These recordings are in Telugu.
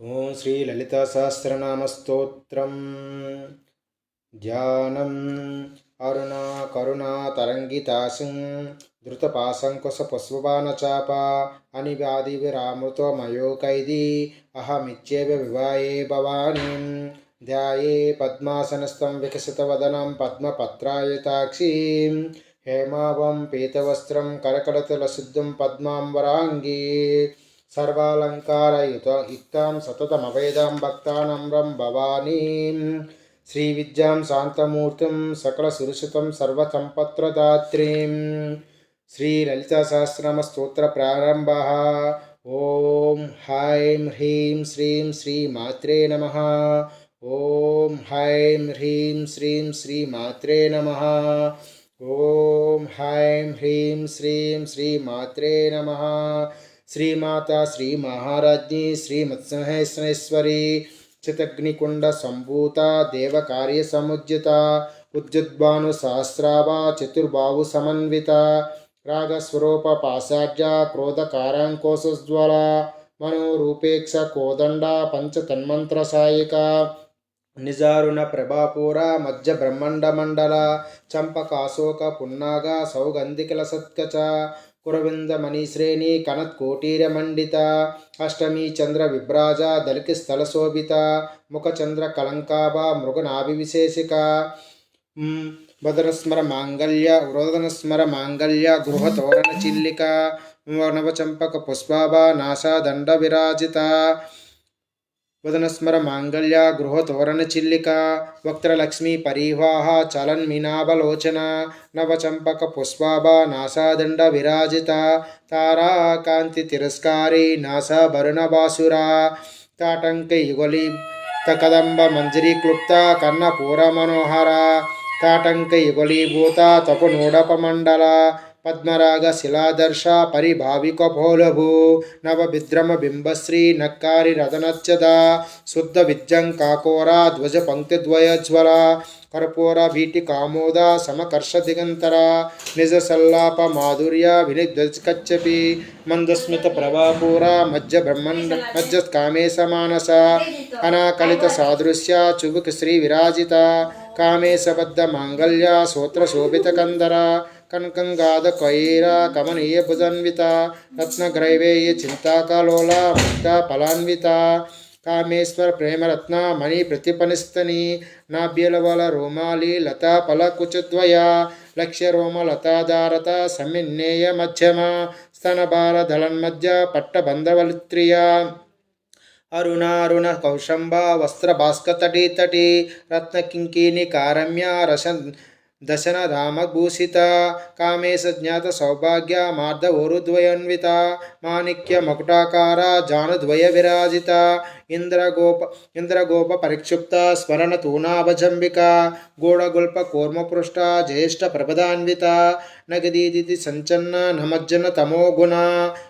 ఓం శ్రీ లలితా సహస్రనామస్తోత్రం ధ్యానం అరుణా కరుణా తరంగితాసం ధృతపాశంకుశ పుష్పబాణచాప అనివ్యాధి విరామృతో మయోకైది అహమిత్యేవ వివాయే భవానీ ధ్యాయే పద్మాసనస్థం వికసితవదనం పద్మపత్రాయతాక్షీం హేమావం పీతవస్త్రం కరకడతులశుద్ధం పద్మాంబరాంగీ సర్వాలంకారయుత యుక్తాం సతతమవేదాం భక్తానమ్రం భవానీం శ్రీవిద్యాం శాంతమూర్తిం సకల సురసుతం సర్వసంపత్రదాత్రీం శ్రీలలితాసహస్రనామ స్తోత్ర ప్రారంభ ఓం హైం హ్రీం శ్రీం శ్రీమాత్రే నమ. ఓం హైం హ్రీం శ్రీం శ్రీమాత్రే నమ. ఓం హైం హ్రీం శ్రీం శ్రీమాత్రే నమ. శ్రీమాత శ్రీ మహారాజ్ఞి శ్రీమత్సహేశ్వరేశ్వరి చితగ్నికుండ సంభూత దేవకార్య సముజ్జిత ఉద్యుద్భాను సహస్రావ చతుర్బాహు సమన్విత రాగస్వరూప పాశాడ్య క్రోధకారాంకోశజ్వల మనోరూపేక్ష కోదండ పంచతన్మంత్ర సాయిక నిజారుణ ప్రభాపూర మధ్య బ్రహ్మండ మండల చంపకాశోక పున్నాగ సౌగంధికల సత్కచ కురవిందమణిశ్రేణి కనత్కోటీరమండిత అష్టమి చంద్ర విభ్రాజ దళికి స్థలశోభిత ముఖచంద్ర కలంకాభ మృగనాభివిశేషిక వదనస్మర మాంగళ్య వృదనస్మర మాంగళ్య గృహతోరణ చిల్లిక నవచంపక పుష్పాభ నాసాదండ విరాజిత వదనస్మర మాంగళ్య గృహతోరణ చిల్లిక వక్త్రలక్ష్మీ పరివాహ చలన్మినాభలోచన నవచంపక పుష్పాభ నాసాదండ విరాజిత తారాకాంతి తిరస్కారి నాసాభరుణ బాసురా తాటంక యుగలి కదంబ మంజరీ క్లుప్త కన్నపూర మనోహర తాటంక యుగలీభూత తపునూడపమండల పద్మరాగ శిలాదర్శ పరిభావిక భోలభూ నవభిద్రమ బింబశ్రీ నక్కారి రథనచ్చద శుద్ధ విద్యం కాకోర ధ్వజ పంక్తిద్వయజ్వల కర్పూర వీటి కామోద సమకర్ష దిగంతర నిజ సల్లాప మాధుర్య వినిధ్వజకచ్చపి మందస్మిత ప్రభాపూర మధ్య బ్రహ్మండ మధ్య కామేశ మానస అనాకలిత సాదృశ్య చుబుక్ శ్రీ విరాజిత కామేశబద్ధ మాంగళ్య సూత్ర శోభిత కందరా కైర కమనీయ భుజన్విత రత్నగ్రైవేయ చింతాకలోల ముక్త ఫలాన్విత కామేశ్వర ప్రేమరత్న మణి ప్రతిపనిస్తని నాభ్యలవల రోమాలి లతా ఫలకుచద్వయ లక్ష్య రోమ లతాధారత సమిన్నేయ మధ్యమ స్తనభార దళన్మధ్య పట్టబంధవలిత్రియ అరుణారుణ కౌశంబ వస్త్ర భాస్కతటి తటి రత్నకింకిని కారమ్య రస ದಶನ ದಶನಧಾಮಭೂಷಿತ, ಕಾಮೇಶ ಜ್ಞಾತ ಸೌಭಾಗ್ಯ ಮಾರ್ಧ ಊರುದ್ವಯನ್ವಿತ ಮಾಣಿಕ್ಯ ಮಕುಟಾಕಾರ ಜಾನದ್ವಯ ವಿರಾಜಿತ, ಇಂದ್ರಗೋಪ ಇಂದ್ರಗೋಪ ಪರಿಕ್ಷುಪ್ತ, ಸ್ಮರಣ ತೂನಾಭಜಂಬಿಕ ಗೋಡಗುಲ್ಪ ಕೂರ್ಮಪೃಷ್ಟ ಜ್ಯೇಷ್ಠ ಪ್ರಭದಾನ್ವಿತ, ನಗದೀದಿತಿ ಸಂಚನ್ನ, ನಮಜ್ಜನ ತಮೋಗುಣ,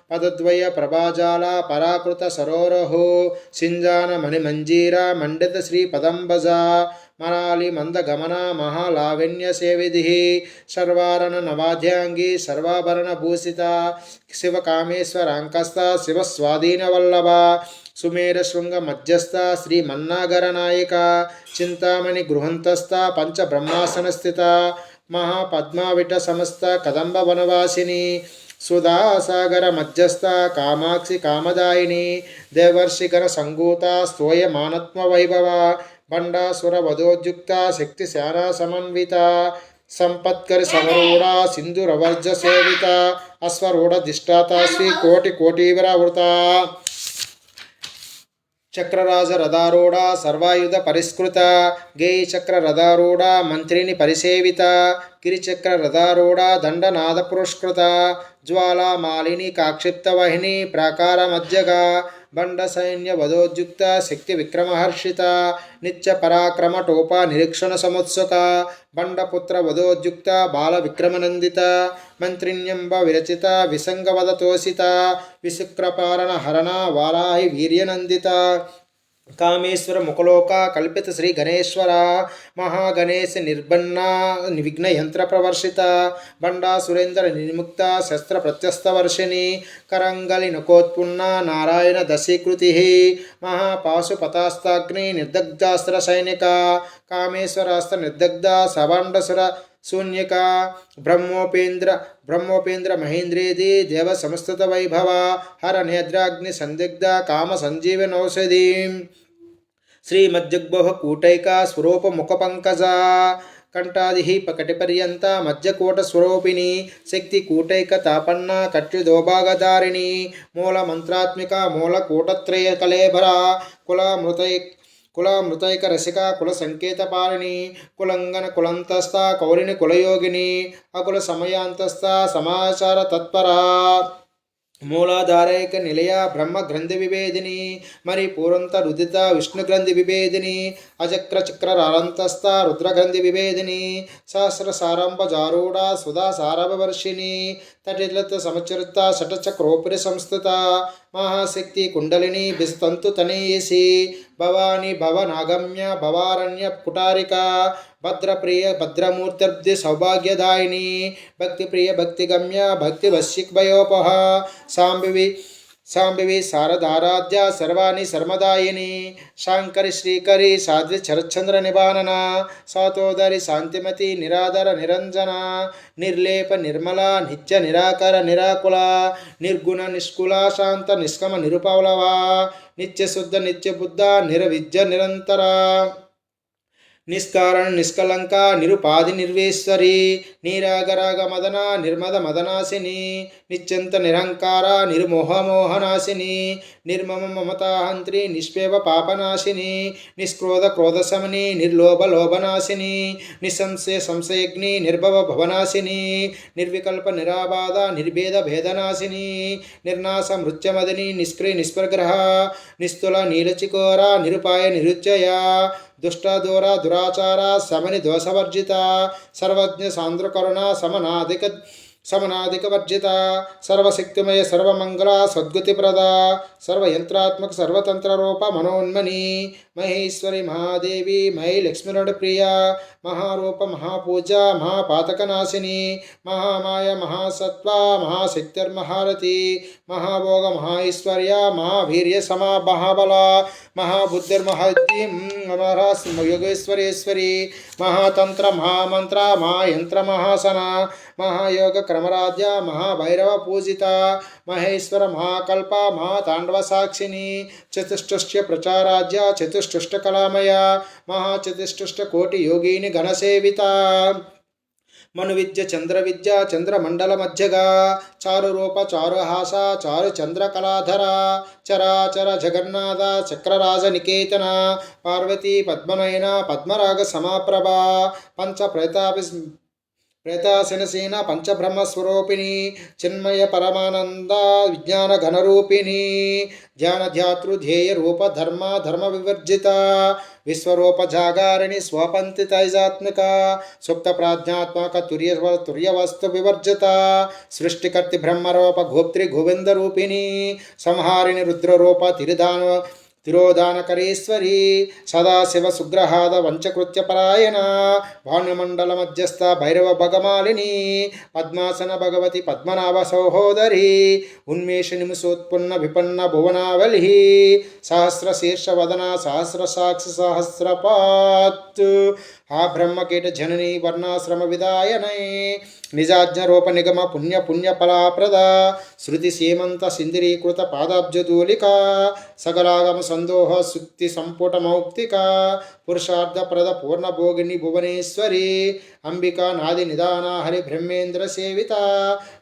ಪದದ್ವಯ ಪ್ರಭಾಜಾಲ, ಪರಾಕೃತ ಸರೋರಹೋ, ಸಿಂಜಾನ ಮಣಿಮಂಜೀರ ಮಂಡಿತ ಶ್ರೀ ಪದಂಬಜ పదంబజ మరాలి మందగమన మహాలావణ్య సేవిధి సర్వారణ నవాధ్యాంగి సర్వాభరణ భూషిత శివకామేశ్వరాంకస్త శివస్వాధీన వల్లభ సుమేర శృంగ మధ్యస్థ శ్రీ మన్నాగర నాయక చింతామణి గృహంతస్థ పంచబ్రహ్మాసన స్థిత మహాపద్మావిట సమస్త కదంబ వనవాసిని సుధాసాగర మధ్యస్థ కామాక్షి కామదాయిని దేవర్షిగర సంగూత స్తోయమానత్మ వైభవ బండాసుర వధోద్యుక్త శక్తి సేనా సమన్విత. సంపత్కరి సమరూఢ సింధురవర్జ సేవిత. అశ్వరూఢ దిష్టాత శ్రీ కోటి కోటీవరావృత చక్రరాజ రథారూఢ సర్వాయుధ పరిష్కృత గేయచక్ర రథారూఢ మంత్రిని పరిసేవిత. గిరిచక్ర రథారూఢ దండనాద పురస్కృత. జ్వాలా మాలిని కాక్షిప్త వహిని ప్రాకార మధ్యగా. బండ శక్తి విక్రమహర్షిత నిత్య పరాక్రమటోప నిరీక్షణ సముత్సుక బండపుత్ర వధోద్యుక్త బాల విక్రమనందిత మంత్రిణ్యంబ విరచిత విసంగవదతోసిత విశుక్రపారణ హరణ వారాహి వీర్యనందిత కామేశ్వర ముఖలోక కల్పిత శ్రీ గణేశ్వర. మహాగణేశ నిర్బన్న విఘ్న యంత్ర ప్రవర్షిత. బండా సురేంద్ర నిర్ముక్త శస్త్ర ప్రత్యస్తవర్షిణి కరంగలి నకోత్పున్న నారాయణ దశీకృతి. మహాపాశుపతాస్తాగ్ని నిర్దగ్ధాస్త్ర సైనిక. కామేశ్వరాస్త్ర నిర్దగ్ధ సవాండసుర शून्यका ब्रह्मोपेन्द्र ब्रह्मोपेन्द्र महेन्द्रेदि देव समस्तत वैभव हर नेद्राग्नि संदिग्ध काम संजीवनौषधि श्रीमज्जग्भुः कूटैका स्वरूपमुखपङ्कजा ಕಂಠಾದಿ ಪಕಟಿಪರ್ಯಂತ ಮಜ್ಜಕೋಟ ಸ್ವರೂಪಿಣಿ ಶಕ್ತಿ ಕೂಟೈಕ ತಾಪಣ್ಣ ಕಟ್ಯುದೋಭಾಗಧಾರಿಣಿ ಮೂಲ ಮಂತ್ರಾತ್ಮಿಕ ಮೂಲ ಕೂಟತ್ರಯ ಕಲೇಭರ ಕುಲ ಮೃತೈ కుల మృతైక రసిక కుల సంకేత పాలిని కులంగన కులంతస్థ కౌలిని కులయోగిని అకుల సమయాంతస్థ సమాచార తత్పర మూలాధారైక నిలయ బ్రహ్మ గ్రంథి విభేదిని మరి పూర్వంత రుదిత విష్ణు గ్రంథి విభేదిని అజక్ర చక్ర రారంతస్థ రుద్రగ్రంథి విభేదిని సహస్ర సారంభ జారూఢ సుధా సారభవర్షిణి తటిలత సమచరిత షటచక్రోపురి సంస్థత మహాశక్తి కుండలిని బిస్తంతు తనేసి భవాని భవనాగమ్య భవారణ్య కుటారిక భద్రప్రియ భద్రమూర్తిర్ది సౌభాగ్యదాయిని భక్తిప్రియ భక్తిగమ్య భక్తి భయోపహ సాంబివి సాంబివి శారదారాధ్య సర్వాణి శర్మదాయిని శాంకరి శ్రీకరి సాధ్వి శరచంద్ర నిబానన. సాతోదరి శాంతిమతి నిరాధర నిరంజన. నిర్లేప నిర్మల నిత్య నిరాకర నిరాకుల. నిర్గుణ నిష్కుల శాంత నిష్కమ నిరుపవలవా నిత్యశుద్ధ నిత్యబుద్ధ నిరవిద్య నిరంతర. నిస్కారణ నిష్కలంక నిరుపాధి నిర్వేశ్వరి. నీరాగరాగ మదన నిర్మద మదనాశిని. నిత్యంత నిరంకార నిర్మోహమోహనాశిని నిర్మమ మమతాహంత్రి నిష్పేవ పాపనాశిని నిష్క్రోధ క్రోధశమని నిర్లోభ లోభనాశిని నిస్సంశయ సంశయగ్ని నిర్భవ భవనాశిని నిర్వికల్ప నిరాబాధ నిర్భేద భేదనాశిని నిర్నాశ మృత్యమదిని నిష్క్రియ నిస్పర్గ్రహ నిస్తుల నీలచికోర నిరుపాయ నిరుచ్చయ దుష్టదూర దురాచార సమని దోషవర్జిత సర్వజ్ఞ సాంద్రకరుణ సమనాధిక సమనాధికవర్జిత సర్వశక్తిమయ సర్వమంగళ సద్గతిప్రద సర్వయంత్రాత్మక సర్వతంత్ర రూప మనోన్మని మహేశ్వరి మహాదేవి మహి లక్ష్మణుడి ప్రియ మహారూప మహాపూజ మహాపాతకనాశిని మహామాయ మహాసత్వ మహాశక్తిర్మహారతి మహాభోగ మహైశ్వర్య మహావీర్య సమా మహాబల మహాబుద్ధిర్మహద్యం యోగేశ్వరేశ్వరి మహాతంత్ర మహామంత్ర మహాయంత్ర మహాసన మహాయోగ క్రమరాధ్య మహాభైరవ పూజిత మహేశ్వర మహాకల్ప మహాతాండవ సాక్షిని చతుష్టృష్ట్య ప్రచారాధ్య చతుష్టృష్ట కళామయ మహాచతుష్టృష్ట కోటి యోగిని ఘనసేవిత. మను విద్య చంద్ర విద్య చంద్రమండల మధ్యగా చారు రూప చారుహాస చారు చంద్రకళాధర చరాచర జగన్నాథ చక్రరాజ నికేతన పార్వతీ పద్మనయన పద్మరాగ సమాప్రభ పంచ ప్రేతాభి ప్రేతాశనసేన పంచబ్రహ్మస్వరూపిణి చిన్మయ పరమానంద విజ్ఞాన ఘనరూపిణి ధ్యానధ్యాతృ ధ్యేయ రూప ధర్మ ధర్మ వివర్జిత విశ్వరూప జాగారిణి స్వపంతి తైజాత్మిక సుప్త ప్రాజ్ఞాత్మక తుర్య తుర్యవస్తు వివర్జిత సృష్టికర్తి బ్రహ్మరూప గోప్త్రి గోవిందరూపిణి సంహారిణి రుద్రరూప తిరిదాన తిరోధానకరేశ్వరి సదాశివ సుగ్రహాద వంచకృత్య పరాయణ భానుమండల మధ్యస్థ భైరవ భగమాలిని పద్మాసన భగవతి పద్మనాభ సహోదరి ఉన్మేష నిమిషోత్పన్న విపన్న భువనావలి సహస్ర శీర్ష వదన సహస్ర సాక్షి సహస్రపాత్. ఆ బ్రహ్మకీట జననీ వర్ణాశ్రమ విదాయనై నిజాజ్ఞరూప నిగమ పుణ్య పుణ్య ఫలాప్రద శృతి సీమంత సింధిరీకృత పాదాబ్జదూలిక సకలాగమ సందోహ సుక్తి సంపుట మౌక్తిక పురుషార్థప్రద పూర్ణభోగిని భువనేశ్వరి అంబిక నాది నిదాన హరి బ్రహ్మేంద్ర సేవిత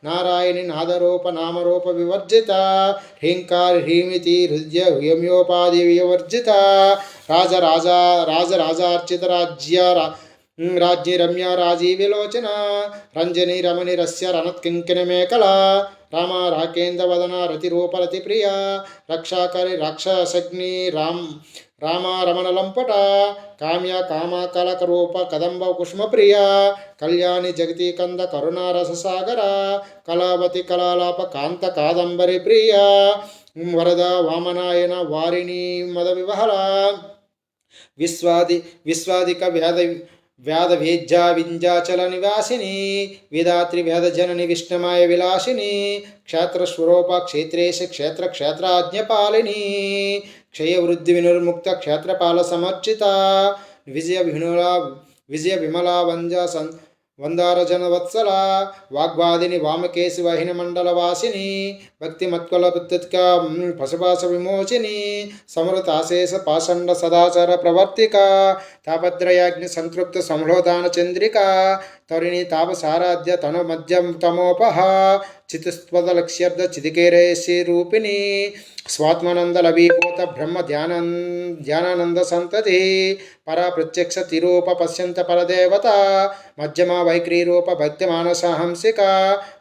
నారాయణి నాదరూప నామరూప వివర్జిత హ్రీంకారి హ్రీమితి హృదయ హ్యమ్యోపాధి వివర్జిత రాజరాజ రాజరాజార్చిత రాజ్య ರಾಜ್ಞಿ ರಮ್ಯಾ ರಾಜೀವಿಲೋಚನ ರಂಜನಿ ರಮನಿ ರಸ್ಯ ರಣತ್ಕಿಂಕಿನ ಮೇಕಲ. ರಾಮ ರಾಕೇಂದ್ರ ವದನ ರತಿರೂಪರತಿ ಪ್ರಿಯ. ರಕ್ಷಾಕರಿ ರಾಕ್ಷಸಗ್ನಿ ರಾಮ್, ರಾಮ ರಮಣ ಲಂಪಟ. ಕಾಮ್ಯ ಕಾಮ ಕಲಕರೂಪ ಕದಂಬ ಕುಷ್ಮ ಪ್ರಿಯ. ಕಲ್ಯಾಣಿ ಜಗತಿ ಕಂದ ಕರುಣಾರಸಸಾಗರ ಕಲಾವತಿ ಕಲಾಲಾಪ ಕಾಂತ ಕಾದಂಬರಿ ಪ್ರಿಯ. ವರದ ವಾಮನಾಯನ ವಾರಿಣಿ ಮದ ವಿವಹರ ವಿಶ್ವಾದಿ ವಿಶ್ವಾದಿಕ ವ್ಯಾದ ವ್ಯಾದ ಭೇಜ್ಜಾ ವಿಂಜಾಚಲ ನಿವಾಸಿನಿ ವೇದಾತ್ರಿ ವ್ಯಾದ ವಿಷ್ಣುಮಾಯ ವಿಲಾಸಿನಿ ಕ್ಷೇತ್ರ ಸ್ವರೂಪ ಕ್ಷೇತ್ರೇಶ ಕ್ಷೇತ್ರ ಕ್ಷೇತ್ರಾಜ್ಞಪಾಲಿನಿ ಕ್ಷಯ ವೃದ್ಧಿ ವಿನುರ್ಮುಕ್ತ ಕ್ಷೇತ್ರಪಾಲ ಸಮರ್ಚಿತ ವಿಜಯ ವಿನುಲ ವಿಜಯ ವಿಮಲಾ ವಂಜ ಸಂ ಒಂದಾರ ಜನವತ್ಸಲ ವಾಗ್ವಾದಿನಿ ವಾಮಕೇಸಿ ವಾಹಿನಮಂಡಲ ವಾಸಿನಿ ಭಕ್ತಿ ಮತ್ಕಲ ಪುತ್ಕ ಪಶುಪಾಶ ವಿಮೋಚಿನಿ ಸಮೃತಾಶೇಷ ಪಾಷಂಡ ಸದಾಚಾರ ಪ್ರವರ್ತಿಕ ತಾಪತ್ರಯಾಗ್ನಿ ಸಂತೃಪ್ತ ಸಂಹೃದಾನ ಚಂದ್ರಿಕಾ, ತರುಣಿ ತಾಪಸಾರಾಧ್ಯ ತನು ಮಧ್ಯಂ ತಮೋಪಹ తాపసారాధ్య తను చితికేరేసి రూపిణి స్వాత్మానంద లభీభూత బ్రహ్మ ధ్యానం ధ్యానానంద సంతతి పరా ప్రత్యక్ష తిరూప పశ్యంత పరదేవత మధ్యమ వైక్రీ రూప భక్తి మానసహంసిక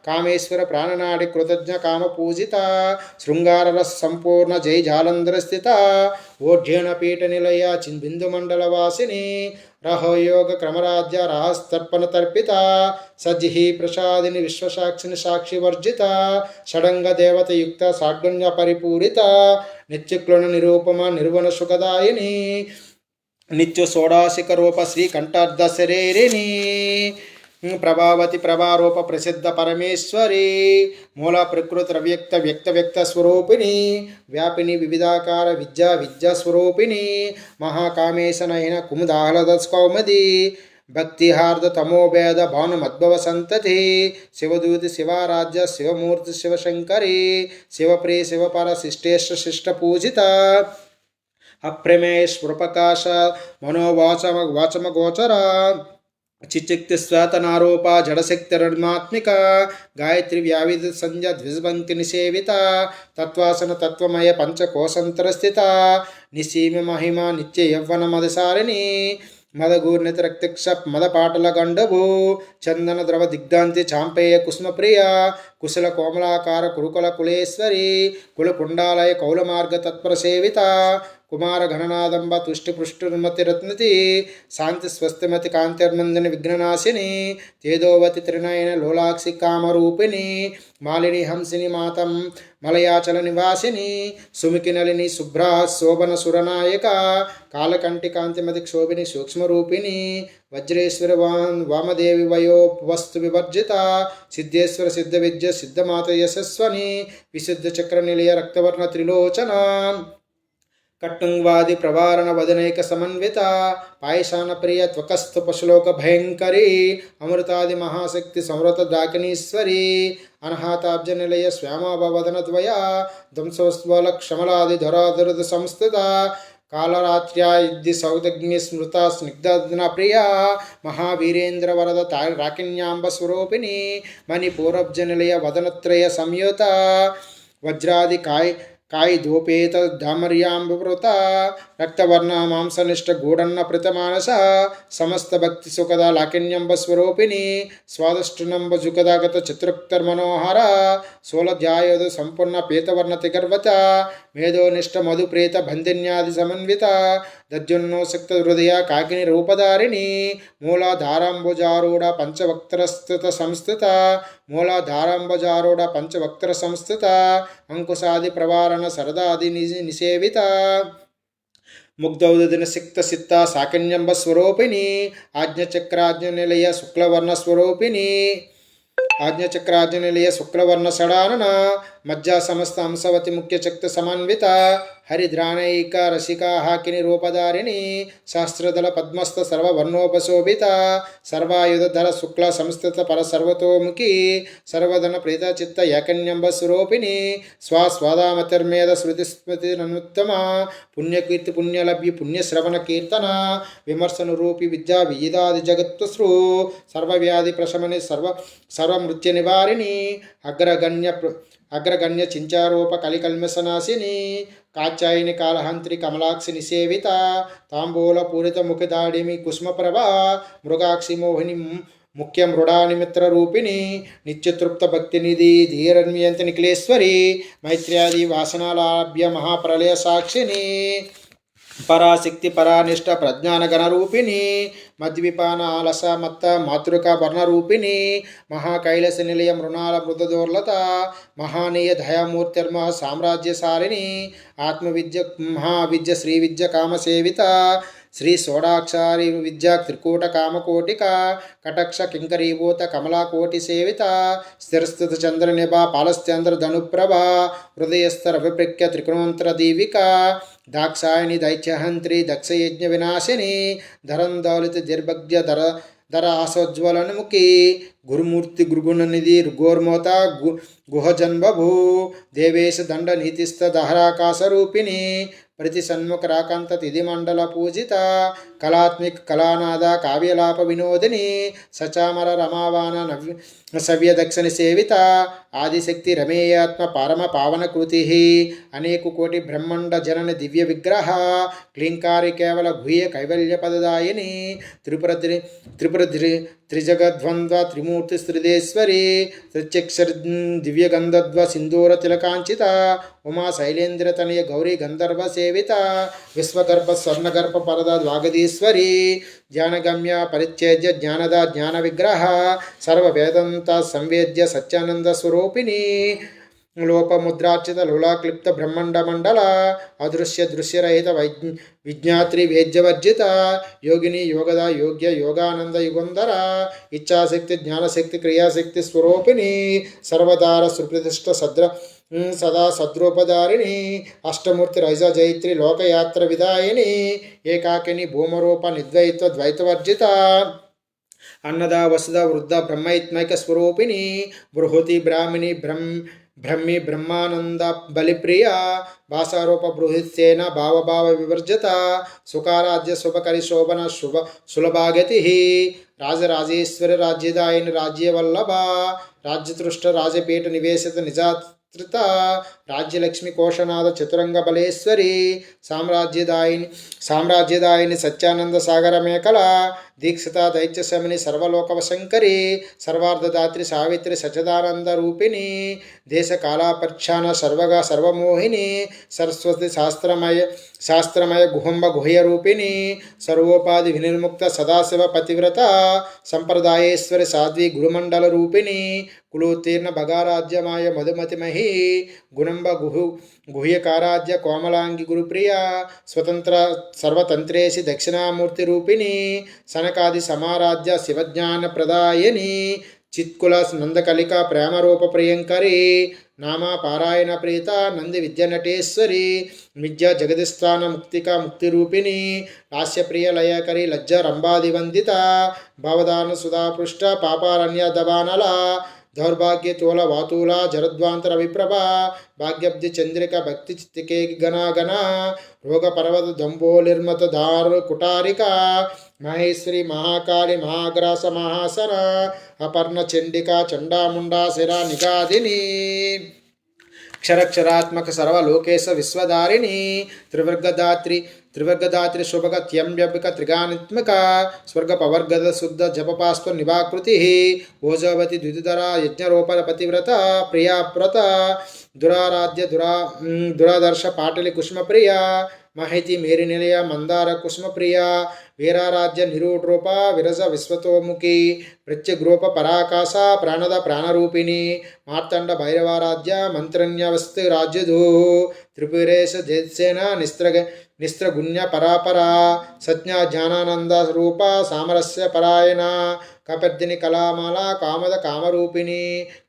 కామేశ్వర ప్రాణనాడి కృతజ్ఞ కామ పూజిత శృంగార సంపూర్ణ జై జాలంధర స్థిత ఓఢ్యేణ పీఠ నిలయ చింబిందు మండల వాసిని రహోయోగ క్రమరాజ్య రహస్తర్పణ తర్పిత సజ్జి ప్రసాదిని విశ్వసాక్షిని సాక్షి వర్జిత షడంగ దేవతయుక్త యుక్త పరిపూరిత నిత్యక్లుణ నిరూపమ నిర్వణ సుఖదాయిని నిత్య షోడాశిక రూప శ్రీ కంఠార్థ శరీరిని ప్రభావతి ప్రభారూప ప్రసిద్ధ పరమేశ్వరి మూల ప్రకృతి వ్యక్త వ్యక్త వ్యక్త స్వరూపిణి వ్యాపిని వివిధాకార విద్యా విద్యా స్వరూపిణి మహాకామేశనైన కుముదాహ్లద కౌమది భక్తిహార్ద తమోభేద భానుమద్భవ సంతతి శివదూతి శివారాధ్య శివమూర్తి శివశంకరి శివప్రియ శివపర శిష్టేశ్వ శిష్ట పూజిత అప్రమేయ స్ఫురపకాశ మనోవాచమ వాచమ గోచర చిచ్చిక్తి శ్వేతనారోప జడశక్తిరమాత్మిక గాయత్రి వ్యావిధ సంధ్య ద్విజపంక్తి నిసేవిత తత్వాసన తత్వమయ పంచకోశంతరస్థిత నిశీమ మహిమ నిత్య యవ్వన మదసారిణి మదగూర్ణిత రక్తిక్ష మదపాటల గండభు చందన ద్రవ దిగ్ధాంతి చాంపేయ కుసుమప్రియ కుశల కోమలాకార కురుకుల కులేశ్వరి కులకుండాలయ కౌలమార్గ తత్పర కుమారఘననాదంబ కుమార శాంతి స్వస్తిమతి కాంతిర్మందిని విఘ్ననాశిని తేదోవతి త్రినయన లోలాక్షి కామరూపిణి మాలిని హంసిని మాతం మలయాచల నివాసిని సుమికి నలిని శుభ్ర శోభన సురనాయక కాలకంటి కాంతిమతి క్షోభిని సూక్ష్మరూపిణి వజ్రేశ్వర వాన్ వామదేవి వయో వస్తు వివర్జిత సిద్ధేశ్వర సిద్ధ విద్య సిద్ధమాత యశస్వని విశుద్ధ చక్ర నిలయ రక్తవర్ణ త్రిలోచన. కట్టుంగ్వాది ప్రవారణ వదనైక సమన్విత పాయశాన ప్రియ త్వకస్థు పశులోక భయంకరి అమృతాది మహాశక్తి సంవృత దాకినీశ్వరి అనహాతాబ్జ నిలయ శ్యామాభవదన ద్వయ ధ్వంసోస్వల క్షమలాది ధరాధరుద సంస్థిత కాళరాత్ర్యా యుద్ధి సౌదగ్ని స్మృత స్నిగ్ధన ప్రియ మహావీరేంద్ర వరద తా రాకిణ్యాంబ స్వరూపిణి మణిపూరబ్జ నిలయ వదనత్రయ సంయుత వజ్రాది కాయ్ కాయిదోపేత ధామర్యాంబృత రక్తవర్ణ మాంసనిష్ట గూఢన్న ప్రతమానస సమస్త భక్తి సుఖద లాకిన్యంబ స్వరూపిణి స్వాదష్టునంబ జుగదాగత చతురుక్తర్ మనోహర సోలధ్యాయోద సంపూర్ణ పీతవర్ణ తిగర్వత మేధోనిష్ట మధుప్రేత బంధిన్యాది సమన్విత దజ్జున్నోసక్త హృదయ కాకిని రూపధారిణి మూలాధారాంబుజారూఢ పంచవక్త్రస్థిత సంస్థిత మూలాధారాంబుజారూఢ పంచవక్త్ర సంస్థిత అంకుశాది ప్రవారణ సరదాది ని- నిసేవిత ముగ్ధౌదిన సిక్త సిత్త సాకన్యంబ స్వరూపిణి ఆజ్ఞచక్రాజ్ఞ నిలయ శుక్లవర్ణ స్వరూపిణి ఆజ్ఞచక్రాజ్ఞ నిలయ శుక్లవర్ణ షడానన మజ్జా సమస్త అంశవతి ముఖ్య చక్త సమన్విత హరిద్రాణైక రసికా హాకిని రూపధారిణి శాస్త్రదళ పద్మస్థ సర్వవర్ణోపశోభిత సర్వాయుధర శుక్ల సంస్థిత పర సర్వతోముఖి సర్వధన ప్రీత చిత్త ఏకన్యంబ స్వరూపిణి స్వాస్వాదామతిర్మేద శృతి స్మృతి ననుత్తమ పుణ్యకీర్తి పుణ్యలభ్య పుణ్యశ్రవణ కీర్తన విమర్శను రూపి విద్యా విజిదాది జగత్తుశ్రు సర్వవ్యాధి ప్రశమని సర్వ సర్వమృత్య నివారిణి అగ్రగణ్య చించారూప కలికల్మసనాశిని కాచాయిని కాలహంత్రి కమలాక్షి నిసేవిత తాంబూల పూరిత ముఖదాడిమి కుసుమప్రభ మృగాక్షి మోహిని ముఖ్య మృడానిమిత్ర రూపిణి నిత్యతృప్త భక్తినిధి ధీరన్యంత నిఖిలేశ్వరి మైత్ర్యాది వాసనాలాభ్య మహాప్రలయ సాక్షిని పరాశక్తి పరానిష్ట ప్రజ్ఞానగణ రూపిణి మద్విపాన ఆలస మత్త మాతృక వర్ణరూపిణి మహాకైలస నిలయ మృణాల మృతదోర్లత మహానీయ దయామూర్తిర్మ సామ్రాజ్యశాలిని ఆత్మవిద్య మహావిద్య శ్రీ విద్య కామసేవిత శ్రీ షోడాక్షారి విద్యా త్రికూట కామకోటిక కటక్ష కింకరీభూత కమలాకోటి సేవిత స్థిరస్థిత చంద్ర నిభా పాలశ్చంద్ర ధనుప్రభ హృదయస్థర విప్రక్య త్రికోణంతర దీవిక దాక్షాయణి దైత్యహంత్రి దక్షయజ్ఞ వినాశిని ధరందౌలిత దిర్భగ్య ధర ధర ఆసోజ్వలనముఖి గురుమూర్తి గురుగుణనిధి రుగోర్మోత గు గుహజన్మభూ దేవేశ దండ నీతిస్త దహరాకాశ రూపిణి ప్రతి సన్ముఖ రాకాంత తిథి మండల పూజిత. కళాత్మిక కళానాద కావ్యలాప వినోదిని సచామర రమావాన నవ్య సవ్యదక్షిణ సేవిత ఆదిశక్తి రమేయాత్మ పరమ పావన కృతి అనేక కోటి బ్రహ్మాండ జనన దివ్య విగ్రహ క్లీంకారి కేవల గుహ్య కైవల్య పదదాయిని త్రిపుర త్రి త్రిపుర త్రి త్రిజగద్వంద్వ త్రిమూర్తి శ్రీదేశ్వరి ప్రత్యక్ష దివ్యగంధద్వ సింధూర తిలకాంచిత ఉమా శైలేంద్ర తనయ గౌరీ గంధర్వ సేవిత విశ్వగర్భ స్వర్ణగర్భ పరద ఈశ్వరీ జ్ఞానగమ్య పరిత్యజ్య జ్ఞానద జ్ఞాన విగ్రహ సర్వవేదంత సంవేద్య సత్యానంద స్వరూపిణి. లోపముద్రార్చిత లులాక్లిప్త బ్రహ్మాండ మండల అదృశ్య దృశ్యరహిత వైజ్ఞ విజ్ఞాత్రి వేద్యవర్జిత యోగిని యోగద యోగ్య యోగానంద యుగంధర ఇచ్ఛాశక్తి జ్ఞానశక్తి క్రియాశక్తి స్వరూపిణి సర్వదార సుప్రతిష్ట సద్ర సదా సద్రూపధారిణి అష్టమూర్తి రైజ జైత్రి లోకయాత్ర విదాయిని ఏకాకిని భూమరూప నిద్వైత్వ ద్వైతవర్జిత అన్నద వసుద వృద్ధ బ్రహ్మైత్మైక స్వరూపిణి బృహతి బ్రాహ్మిణి బ్రహ్మ బ్రహ్మి బ్రహ్మానంద బలిప్రియ భాషారూప బృహత్సేన భావభావ వివర్జిత సుఖారాజ్య శుభకరి శోభన శుభ సులభాగతి రాజరాజేశ్వరి రాజ్యదాయని రాజ్యవల్లభ రాజ్యతృష్ట రాజపీఠ నివేశిత నిజాత్రిత రాజ్యలక్ష్మి కోశనాథ చతురంగ బలేశ్వరి సామ్రాజ్యదాయిని సామ్రాజ్యదాయిని సత్యానంద సాగర మేకల दीक्षिता दैत्य शमनि सर्वलोकव शंकरी सर्वार्धदात्री सावित्री सचदानंद रूपिणी देश कालापच्छान सर्वग सर्वोहिनी सरस्वती शास्त्रमय शास्त्रमय गुहम्ब गुह्य रूपिणी सर्वोपाधि विनिर्मुक्त सदाशिव पतिव्रता, संप्रदायेश्वरी साध्वी गुरुमंडल रूपिणी, कुलोत्तीर्ण भगाराज्यमाय मधुमतिमही गुणंब गुहु, गुह्यकाराज्य कोमलांगी गुरुप्रिया स्वतंत्र सर्वतंत्रेशि दक्षिणामूर्ति रूपिणी కనకాది సమారాధ్య శివజ్ఞాన ప్రదాయని చిత్కుల నందకలిక ప్రేమరూప ప్రియంకరి నామా పారాయణ ప్రీత నంది విద్య నటేశ్వరి విద్య జగదిస్థాన ముక్తిక ముక్తిరూపిణి లాస్యప్రియ లయకరి లజ్జ రంభాదివందిత భవదాన సుధాపృష్ట పాపారణ్య దబానల దౌర్భాగ్య తూల వాతూల జరద్వాంతర విప్రభ భాగ్యబ్ది చంద్రిక భక్తి చిత్తికే గణాగణ రోగ పర్వత దంబోలిర్మత దారు కుటారిక మహేశ్వరి మహాకాళి మహాగ్రాస మహాసర అపర్ణ చండిక చండాముండా శిర నిగాదిని. క్షరక్షరాత్మక సర్వలోకేశ విశ్వధారిణి త్రివర్గదాత్రి త్రివర్గదాత్రి శుభగ త్యంబ్యపిక త్రిగానిత్మిక స్వర్గపవర్గద శుద్ధ జపపాస్వ నివాకృతి ఓజవతి ద్విధర యజ్ఞరూపల పతివ్రత ప్రియాప్రత దురారాధ్య దురా దురాదర్శ పాటలి కుష్మప్రియ మహితి మేరినిలయ మందార కుసుమప్రియ వీరారాజ్య నిరూఢరూప విరజ విశ్వతోముఖి ప్రత్యగ్రూప పరాకాశ ప్రాణద ప్రాణరూపిణి మార్తండ భైరవారాధ్య మంత్రన్యవస్తు రాజ్యధూ త్రిపురేశ జేత్సేన నిస్త్రగ నిస్త్రగుణ్య పరాపరా సజ్ఞా జ్ఞానానంద రూప సామరస్య పరాయణ కపర్దిని కళామాల కామద కామరూపిణి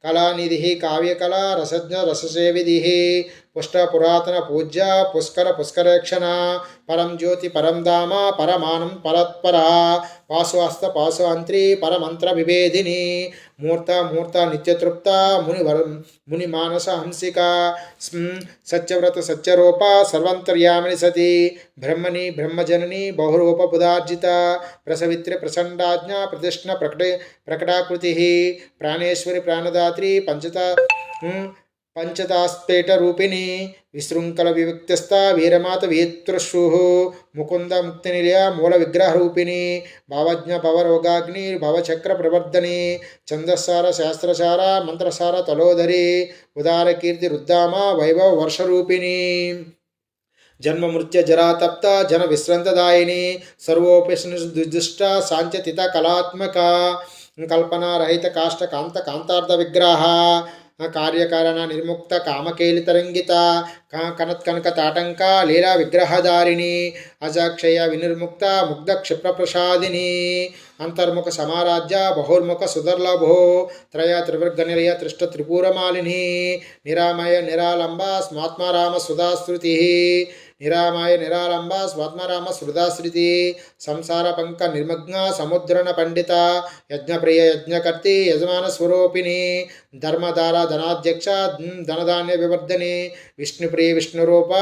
కళానిధి కావ్యకళ రసజ్ఞ రససేవిధి పుష్ట పురాతన పూజ్య పుష్కర పుష్కరేక్షణ పరం జ్యోతి పరం దామ పరమానం పరత్పర పాశుహస్త పాశు పరమంత్ర విభేదిని మూర్త మూర్త నిత్యతృప్త మునివర ముని మానస హంసిక సత్యవ్రత సత్యరూప సర్వంతర్యామిని సతి బ్రహ్మని బ్రహ్మజనని బహురూప బుధార్జిత ప్రసవిత్రి ప్రచండాజ్ఞ ప్రతిష్ణ ప్రకట ప్రకటాకృతి ప్రాణేశ్వరి ప్రాణదాత్రి పంచత ఉమ్, పంచదాస్పేట రూపిణి విశృంఖల వివిక్తస్థ వీరమాత వేతృశ్రు ముకుంద ముక్తి నిలయ మూల విగ్రహరూపిణి భావజ్ఞ భవరోగాగ్ని భవచక్ర ప్రవర్ధని ఛందస్సార శాస్త్రసార మంత్రసార తలోదరి ఉదార కీర్తి రుద్దామ వైభవ వర్షరూపిణి జన్మ మృత్య జరాతప్త జన విశ్రంతదాయిని సర్వోపేషణ దుర్దుష్ట సాంత్యతిత కళాత్మక కల్పనారహిత కాష్ట కాంత కాంతార్థ విగ్రహ కార్యకారణ నిర్ముక్త కామకేలితరంగిత కనత్ కనక తాటంక లీలా విగ్రహధారిణి అజాక్షయ వినిర్ముక్త ముగ్ధ క్షిప్రప్రసాదిని అంతర్ముఖ సమారాధ్య బహుర్ముఖ సుదర్లభో త్రయ త్రివర్గ నిలయ త్రిష్ట త్రిపూరమాలిని నిరామయ నిరాలంబ స్మాత్మారామ సుధాశ్రుతి నిరామాయ నిరాలంబ స్వాత్మరామ స్మృతాశ్రితి సంసార పంక నిర్మగ్న సముద్రణ పండిత యజ్ఞప్రియ యజ్ఞకర్తి యజమాన స్వరూపిణి ధర్మధార ధనాధ్యక్ష ధనధాన్య వివర్ధని విష్ణుప్రియ విష్ణురూప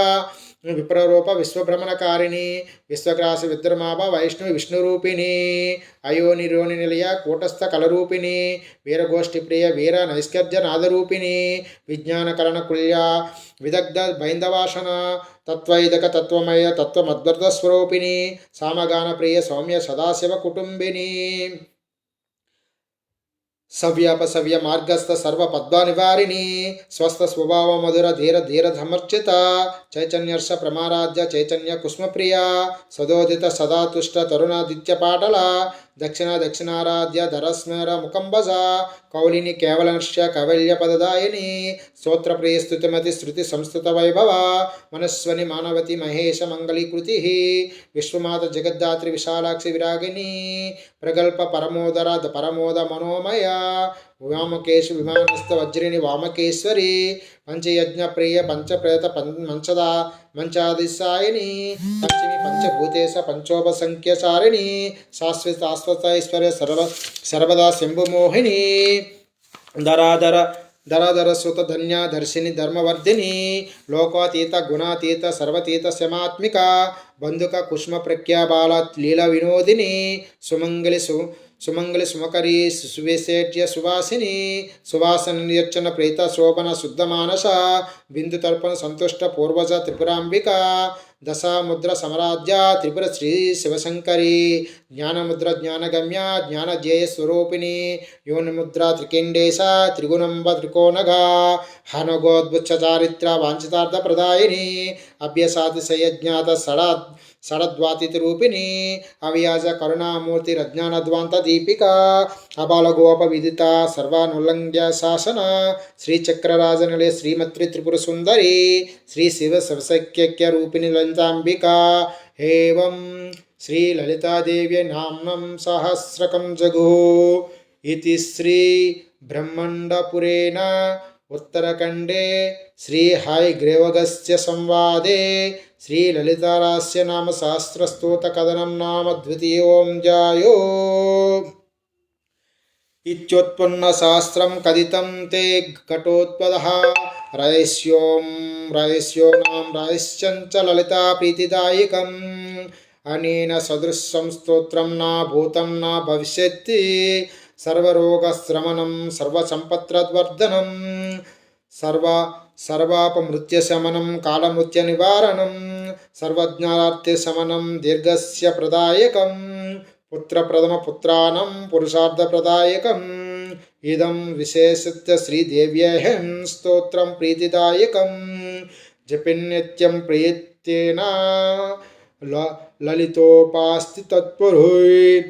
విప్రరూప విశ్వభ్రమణకారిణి విశ్వగ్రాస విద్రమాభ వైష్ణవి విష్ణురూపిణి అయోని రోని నిలయ కూటస్థ కలరూపిణి వీరగోష్ఠి ప్రియ వీర నైష్కర్జ నాదరూపిణి విజ్ఞాన కరణ కుల్య విదగ్ధ బైందవాసన తత్వైదక తత్వమయ తత్వమద్వర్త స్వరూపిణి సామగాన ప్రియ సౌమ్య సదాశివ కుటుంబిని సవ్యాపసవ్య మార్గస్థ సర్వ పద్వానివారిణి స్వస్థ స్వభావ మధుర ధీర ధీర ధమర్చిత. చైతన్యర్ష ప్రమారాధ్య చైతన్య కుస్మప్రియ సదోదిత సదాతుష్ట తరుణాదిత్య పాటల. దక్షిణ దక్షిణారాధ్య ధరస్మర ముకంబజ కౌలిని కేవలనశ్య కవల్య పదదాయిని స్తోత్రప్రియ స్తుతిమతి శృతి సంస్కృత వైభవ మనస్వని మానవతి మహేష మంగళీకృతి విశ్వమాత జగద్ధాత్రి విశాలాక్షి విరాగిని ప్రగల్ప పరమోదర పరమోద మనోమయ ఉమామకేశు విమానస్థ వజ్రిని వామకేశ్వరి పంచయజ్ఞ ప్రియ పంచప్రేత పం మంచదా మంచాదిశాయిని పంచమి పంచభూతేశ పంచోప సంఖ్యసారిణి శాశ్వత శాశ్వతైశ్వర్య సర్వ సర్వదా శంభుమోహిని ధరాధర ధరాధర సుత ధన్య దర్శిని ధర్మవర్ధిని లోకాతీత గుణాతీత సర్వతీత శమాత్మిక బంధుక కుష్మ ప్రఖ్యాబాల లీల వినోదిని సుమంగళి సు సుమంగళి సుమకరి సువేశేట్య సువాసిని సువాసన నిర్చన ప్రేత శోభన శుద్ధ మానస బిందు తర్పణ సంతుష్ట పూర్వజ త్రిపురాంబిక దశాముద్ర సమరాధ్య త్రిపుర శ్రీ శివశంకరి జ్ఞానముద్ర జ్ఞానగమ్య జ్ఞానజేయ స్వరూపిణి యోనిముద్ర త్రికేండేశ త్రిగుణంబ త్రికోణగా హనగోద్భుచ్చ చారిత్ర వాంఛితార్థ ప్రదాయిని అభ్యసాతిశయజ్ఞాత సడా షడద్వాతిథి రూపిణి అవ్యాజ కరుణామూర్తి రజ్ఞానద్వాంత దీపిక అబాలగోప విదిత సర్వానుల్లంఘ్య శాసన శ్రీచక్రరాజనలే శ్రీమత్రి త్రిపుర సుందరి శ్రీ శివ శివసఖ్యక్య రూపిణి లలితాంబిక ఏం శ్రీ లలితాదేవ్య నామ్నం సహస్రకం జగు ఇది శ్రీ బ్రహ్మండపురేణ उत्तरखण्डे श्रीहायग्रीवगस्य संवादे श्रीललितारास्य नाम सहस्रस्तोतकथनं नाम द्वितीयोऽध्यायो इत्युत्पन्नशास्त्रं कथितं ते घटोत्पदः रहस्यों रहस्योनां रहस्यञ्च ललिता प्रीतिदायकम् अनेन सदृशं स्तोत्रं न भूतं न भविष्यति సర్వరోగశ్రమణం సర్వసంపత్రద్వర్ధనం సర్వ సర్వాపమృత్యశమనం కాలమృత్య నివారణం సర్వజ్ఞానార్థశమనం దీర్ఘస్య ప్రదాయకం పుత్రప్రథమ పుత్రాణం పురుషార్థప్రదాయకం ఇదం విశేషిత శ్రీదేవ్యహం స్తోత్రం ప్రీతిదాయకం జపిన్నిత్యం ప్రీత్యేన లలితోపాస్తి తత్పురుయ్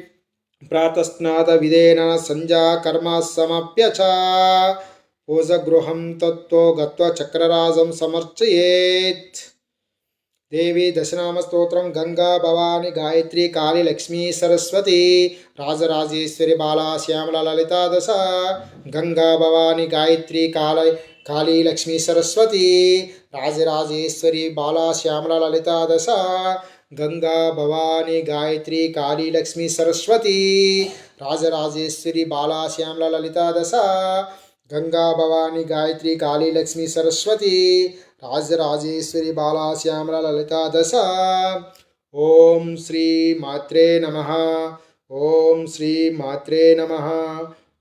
प्रातस्नातविधेन सञ्जाकर्म समप्य च पूजगृहं तत्त्वो गत्वा चक्रराजं समर्चयेत् देवी दशनामस्तोत्रं गङ्गा भवानी गायत्री काली लक्ष्मी सरस्वती राजराजेश्वरी बाला श्यामला ललिता दश गङ्गा भवानी गायत्री काल काली लक्ष्मी सरस्वती राजराजेश्वरी बाला श्यामला ललिता दश गंगा भवानी, गायत्री काली लक्ष्मी सरस्वती, राजराजेश्वरी, बाला, श्यामला, ललिता दशा, गंगा भवानी, गायत्री काली लक्ष्मी सरस्वती, राजराजेश्वरी, बाला, श्यामला, ललिता दशा। ओम श्री मात्रे नमः। ओम श्री मात्रे नमः।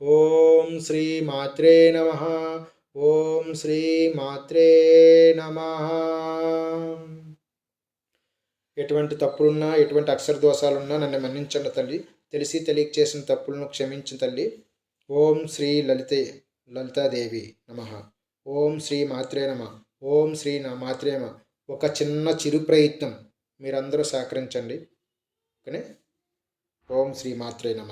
ओम श्री मात्रे नमः। ओम श्री मात्रे नमः। ఎటువంటి తప్పులున్నా ఎటువంటి అక్షర దోషాలున్నా నన్ను మన్నించండి తల్లి. తెలిసి తెలియక చేసిన తప్పులను క్షమించిన తల్లి. ఓం శ్రీ లలితే లలితాదేవి నమ. ఓం శ్రీ మాత్రే నమ. ఓం శ్రీ నా మాత్రేమ నమ. ఒక చిన్న చిరు ప్రయత్నం మీరందరూ సహకరించండి. ఓకేనే? ఓం శ్రీ మాత్రే నమ.